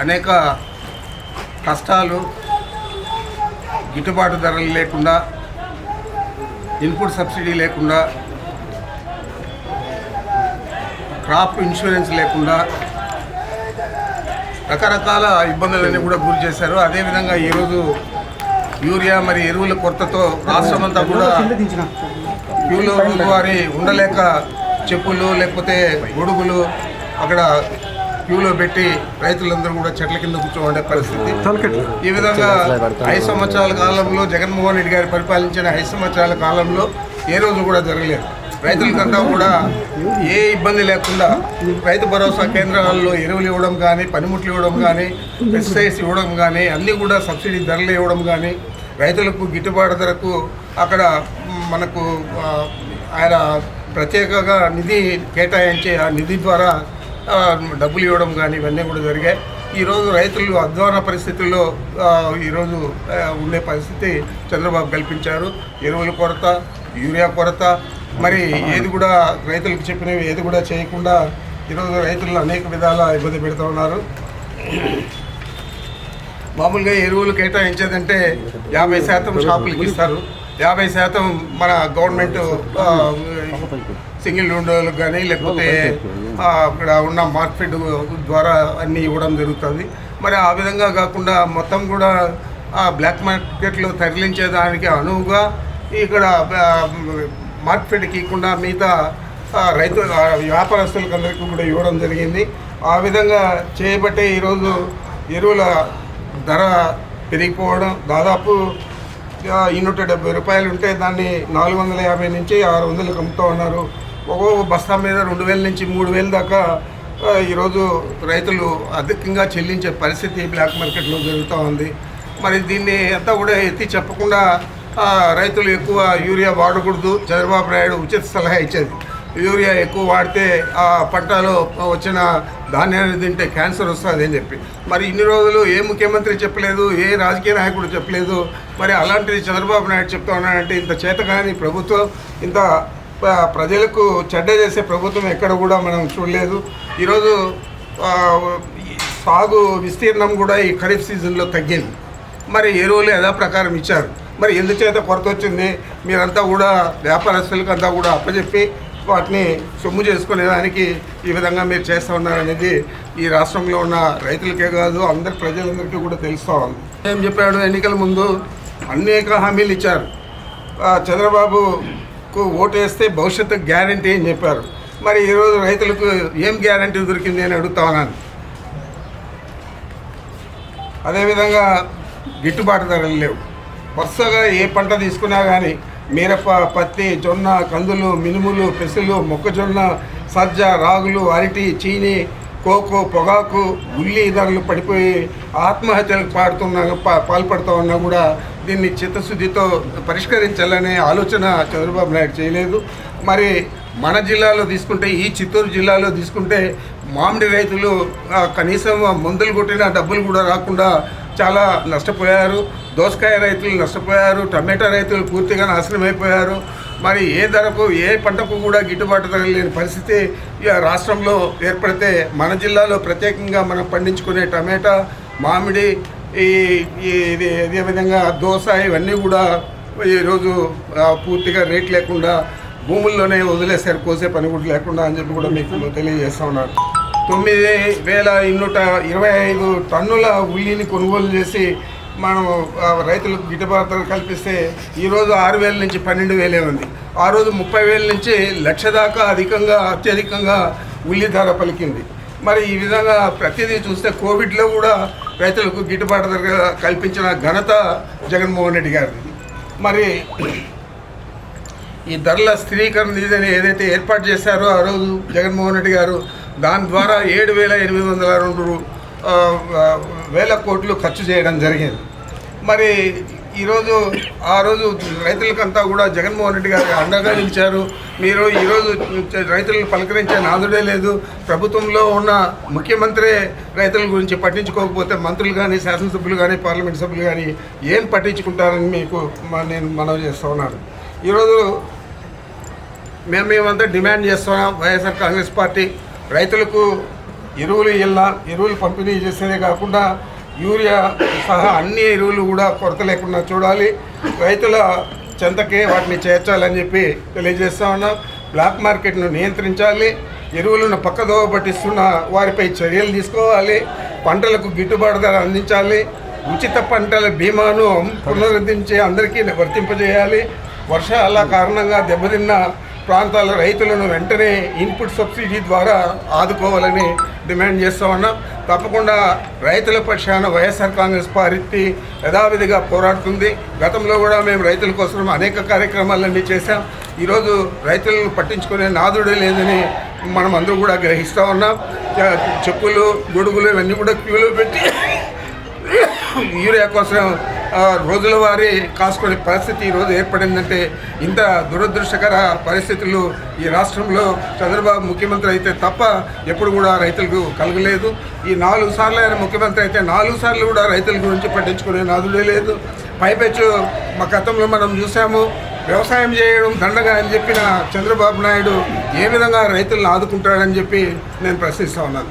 అనేక కష్టాలు గిట్టుబాటు ధరలు లేకుండా ఇన్పుట్ సబ్సిడీ లేకుండా క్రాప్ ఇన్సూరెన్స్ లేకుండా రకరకాల ఇబ్బందులన్నీ కూడా గురి చేశారు. అదేవిధంగా ఈరోజు యూరియా మరి ఎరువుల కొరతతో రాష్ట్రమంతా కూడా క్యూలో వారి ఉండలేక చెప్పులు లేకపోతే గొడుగులు అక్కడ క్యూలో పెట్టి రైతులందరూ కూడా చెట్ల కింద కూర్చోండే పరిస్థితి. ఈ విధంగా ఐదు సంవత్సరాల కాలంలో జగన్మోహన్ రెడ్డి గారు పరిపాలించిన ఐదు సంవత్సరాల కాలంలో ఏ రోజు కూడా జరగలేదు. రైతులకంతా కూడా ఏ ఇబ్బంది లేకుండా రైతు భరోసా కేంద్రాల్లో ఎరువులు ఇవ్వడం కానీ పనిముట్లు ఇవ్వడం కానీ పెస్టిసైడ్స్ ఇవ్వడం కానీ అన్నీ కూడా సబ్సిడీ ధరలు ఇవ్వడం కానీ రైతులకు గిట్టుబాటు ధరకు అక్కడ మనకు ఆయన ప్రత్యేకంగా నిధి కేటాయించి ఆ నిధి ద్వారా డబ్బులు ఇవ్వడం కానీ ఇవన్నీ కూడా జరిగాయి. ఈరోజు రైతులు అధ్వాన పరిస్థితుల్లో ఈరోజు ఉండే పరిస్థితి చంద్రబాబు కల్పించారు. ఎరువుల కొరత యూరియా కొరత మరి ఏది కూడా రైతులకు చెప్పినవి ఏది కూడా చేయకుండా ఈరోజు రైతులను అనేక విధాల ఇబ్బంది పెడుతూ ఉన్నారు. మామూలుగా ఎరువులు కేటాయించేదంటే యాభై శాతం షాపులకి ఇస్తారు. యాభై శాతం మన గవర్నమెంట్ సింగిల్ విండోలకు కానీ లేకపోతే అక్కడ ఉన్న మార్కెట్ ద్వారా అన్నీ ఇవ్వడం జరుగుతుంది. మరి ఆ విధంగా కాకుండా మొత్తం కూడా ఆ బ్లాక్ మార్కెట్లో తరలించేదానికి అనువుగా ఇక్కడ మార్కెట్కి ఇవ్వకుండా మిగతా రైతు వ్యాపారస్తులకు అందరికీ కూడా ఇవ్వడం జరిగింది. ఆ విధంగా చేయబట్టే ఈరోజు ఎరువుల ధర పెరిగిపోవడం దాదాపు ఈ నూట డెబ్బై రూపాయలు ఉంటే దాన్ని నాలుగు వందల యాభై నుంచి ఆరు వందలకు అమ్ముతూ ఉన్నారు. ఒక్కొక్క బస్తా మీద రెండు వేల నుంచి మూడు వేల దాకా ఈరోజు రైతులు అధికంగా చెల్లించే పరిస్థితి బ్లాక్ మార్కెట్లో జరుగుతూ ఉంది. మరి దీన్ని అంతా కూడా ఎత్తి చెప్పకుండా రైతులు ఎక్కువ యూరియా వాడకూడదు. చంద్రబాబు నాయుడు ఉచిత సలహా ఇచ్చేది. యూరియా ఎక్కువ వాడితే ఆ పంటలో వచ్చిన ధాన్యాన్ని తింటే క్యాన్సర్ వస్తుంది అని చెప్పి. మరి ఇన్ని రోజులు ఏ ముఖ్యమంత్రి చెప్పలేదు ఏ రాజకీయ నాయకుడు చెప్పలేదు. మరి అలాంటిది చంద్రబాబు నాయుడు చెప్తా ఉన్నాడంటే ఇంత చేతగాని ప్రభుత్వం ఇంత ప్రజలకు చెడ్డ చేసే ప్రభుత్వం ఎక్కడ కూడా మనం చూడలేదు. ఈరోజు సాగు విస్తీర్ణం కూడా ఈ ఖరీఫ్ సీజన్లో తగ్గింది. మరి ఎరువులు యథా ప్రకారం ఇచ్చారు. మరి ఎందుచేత కొరత వచ్చింది? మీరంతా కూడా వ్యాపారస్తులకు అంతా కూడా అప్పచెప్పి వాటిని సొమ్ము చేసుకునేదానికి ఈ విధంగా మీరు చేస్తూ ఉన్నారనేది ఈ రాష్ట్రంలో ఉన్న రైతులకే కాదు అందరి ప్రజలందరికీ కూడా తెలుస్తూ ఉంది. ఏం చెప్పాడు? ఎన్నికల ముందు అనేక హామీలు ఇచ్చారు. చంద్రబాబు చంద్రబాబుకు ఓటు వేస్తే భవిష్యత్తు గ్యారంటీ అని చెప్పారు. మరి ఈరోజు రైతులకు ఏం గ్యారంటీ దొరికింది అని అడుగుతా ఉన్నాను. అదేవిధంగా గిట్టుబాటు ధరలు లేవు. వరుసగా ఏ పంట తీసుకున్నా కానీ మిరప పత్తి జొన్న కందులు మినుములు పెసలు మొక్కజొన్న సజ్జ రాగులు అరటి చీని కోకో పొగాకు ఉల్లి ధరలు పడిపోయి ఆత్మహత్యలకు పాడుతున్నా పాల్పడుతూ ఉన్నా కూడా దీన్ని చిత్తశుద్ధితో పరిష్కరించాలనే ఆలోచన చంద్రబాబు నాయుడు చేయలేదు. మరి మన జిల్లాలో తీసుకుంటే ఈ చిత్తూరు జిల్లాలో తీసుకుంటే మామిడి రైతులు కనీసం మందులు కొట్టిన డబ్బులు కూడా రాకుండా చాలా నష్టపోయారు. దోసకాయ రైతులు నష్టపోయారు. టమాటా రైతులు పూర్తిగా నాశనం అయిపోయారు. మరి ఏ ధరకు ఏ పంటకు కూడా గిట్టుబాటు ధర లేని పరిస్థితి ఇక రాష్ట్రంలో ఏర్పడితే మన జిల్లాలో ప్రత్యేకంగా మనం పండించుకునే టమాటా మామిడి ఈ ఇది ఇదే విధంగా దోశ ఇవన్నీ కూడా ఈరోజు పూర్తిగా రేట్ లేకుండా భూముల్లోనే వదిలేశారు కోసే పని కూడా లేకుండా అని చెప్పి కూడా మీకు తెలియజేస్తా ఉన్నారు తొమ్మిది వేల ఇన్నూట ఇరవై ఐదు టన్నుల ఉల్లిని కొనుగోలు చేసి మనం రైతులకు గిట్టుబాటు కల్పిస్తే ఈరోజు ఆరు వేల నుంచి పన్నెండు వేలే ఉంది. ఆ రోజు ముప్పై వేల నుంచి లక్ష దాకా అధికంగా అత్యధికంగా ఉల్లి ధర పలికింది. మరి ఈ విధంగా ప్రతిదీ చూస్తే కోవిడ్లో కూడా రైతులకు గిట్టుబాటు ధర కల్పించిన ఘనత జగన్మోహన్ రెడ్డి గారిది. మరి ఈ ధరల స్థిరీకరణ నిధిని ఏదైతే ఏర్పాటు చేశారో ఆ రోజు జగన్మోహన్ రెడ్డి గారు దాని ద్వారా ఏడు వేల ఎనిమిది వందల రెండు వేల కోట్లు ఖర్చు చేయడం జరిగింది. మరి ఈరోజు ఆ రోజు రైతులకంతా కూడా జగన్మోహన్ రెడ్డి గారు అండగా నిలిచారు. మీరు ఈరోజు రైతులను పలకరించే నాదుడే లేదు. ప్రభుత్వంలో ఉన్న ముఖ్యమంత్రి రైతుల గురించి పట్టించుకోకపోతే మంత్రులు కానీ శాసనసభ్యులు కానీ పార్లమెంట్ సభ్యులు కానీ ఏం పట్టించుకుంటారని మీకు నేను మనవి చేస్తూ ఉన్నాను. ఈరోజు మేము మేమంతా డిమాండ్ చేస్తున్నాం. వైఎస్ఆర్ కాంగ్రెస్ పార్టీ రైతులకు ఎరువులు ఇళ్ళ ఎరువులు పంపిణీ చేసేదే కాకుండా యూరియా సహా అన్ని ఎరువులు కూడా కొరత లేకుండా చూడాలి. రైతుల చెంతకే వాటిని చేర్చాలని చెప్పి తెలియజేస్తా ఉన్నాం. బ్లాక్ మార్కెట్ను నియంత్రించాలి. ఎరువులను పక్కదోవ పట్టిస్తున్న వారిపై చర్యలు తీసుకోవాలి. పంటలకు గిట్టుబాటు ధర అందించాలి. ఉచిత పంటల బీమాను పునరుద్ధరించి అందరికీ వర్తింపజేయాలి. వర్షాల కారణంగా దెబ్బతిన్న ప్రాంతాల రైతులను వెంటనే ఇన్పుట్ సబ్సిడీ ద్వారా ఆదుకోవాలని డిమాండ్ చేస్తా ఉన్నాం. తప్పకుండా రైతుల పక్షాన వైఎస్ఆర్ కాంగ్రెస్ పార్టీ యథావిధిగా పోరాడుతుంది. గతంలో కూడా మేము రైతుల కోసం అనేక కార్యక్రమాలన్నీ చేశాం. ఈరోజు రైతులను పట్టించుకునే నాదుడే లేదని మనం అందరూ కూడా గ్రహిస్తూ ఉన్నాం. చెప్పులు గొడుగులు ఇవన్నీ కూడా క్యూలో పెట్టి యూరియా కోసం రోజులవారీ రోజుల వారీ కాసుకునే పరిస్థితి ఈరోజు ఏర్పడిందంటే ఇంత దురదృష్టకర పరిస్థితులు ఈ రాష్ట్రంలో చంద్రబాబు ముఖ్యమంత్రి అయితే తప్ప ఎప్పుడు కూడా రైతులకు కలగలేదు. ఈ నాలుగు సార్లు ఆయన ముఖ్యమంత్రి అయితే నాలుగు సార్లు కూడా రైతుల గురించి పట్టించుకునే నాదుడే లేదు. పైపెచ్చు మా గతంలో మనం చూసాము వ్యవసాయం చేయడం దండగా అని చెప్పిన చంద్రబాబు నాయుడు ఏ విధంగా రైతులను ఆదుకుంటాడని చెప్పి నేను ప్రశ్నిస్తా ఉన్నాను.